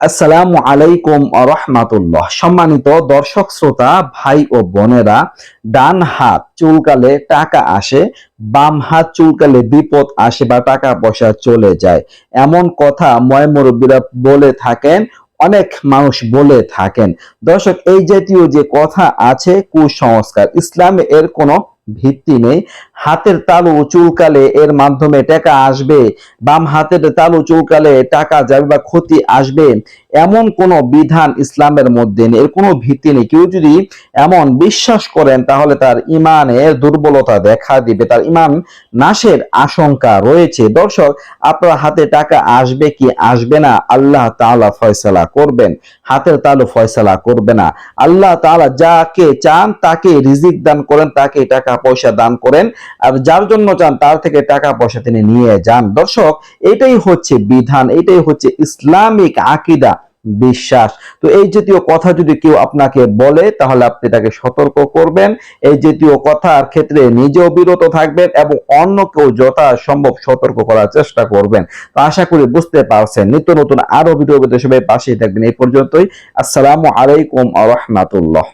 আসসালামু আলাইকুম রহমাতুল্লাহ। সম্মানিত দর্শক, শ্রোতা, ভাই ও বোনেরা, ডান হাত চুলকালে টাকা আসে, বাম হাত চুলকালে বিপদ আসে বা টাকা পয়সা চলে যায়। এমন কথা ময় মুরব্বীরা বলে থাকেন, অনেক মানুষ বলে থাকেন। দর্শক, এই জাতীয় যে কথা আছে, কুসংস্কার, ইসলামে এর কোনো ভিত্তি নেই। হাতের তালু চুলকালে এর মাধ্যমে টাকা আসবে, বাম হাতের তালু চুলকালে টাকা যাবে বা ক্ষতি আসবে, এমন কোনো বিধান ইসলামের মধ্যে নেই, এর কোনো ভিত্তি নেই। কেউ যদি এমন বিশ্বাস করেন, তাহলে তার ইমানের দুর্বলতা দেখা দিবে, তার ইমান নাশের আশঙ্কা রয়েছে। দর্শক, আপনার হাতে টাকা আসবে কি আসবে না, আল্লাহ তাআলা ফয়সালা করবেন। হাতের তালু ফয়সালা করবে না। আল্লাহ তাআলা যাকে চান, তাকে রিজিক দান করেন, তাকে টাকা পয়সা দান করেন। যার জন্য চান, তার থেকে টাকা পয়সা তিনি নিয়ে যান। দর্শক, এটাই হচ্ছে বিধান, এটাই হচ্ছে ইসলামিক আকিদা, বিশ্বাস। তো এই জাতীয় কথা যদি কেউ আপনাকে বলে, তাহলে আপনি তাকে সতর্ক করবেন। এই জাতীয় কথার ক্ষেত্রে নিজেও বিরত থাকবেন এবং অন্যকেও যথা সম্ভব সতর্ক করার চেষ্টা করবেন। তো আশা করি বুঝতে পারছেন। নিত্য নতুন আরও ভিডিও সবাই পাশেই থাকবেন। এই পর্যন্তই। আসসালামু আলাইকুম আ রহমাতুল্লাহ।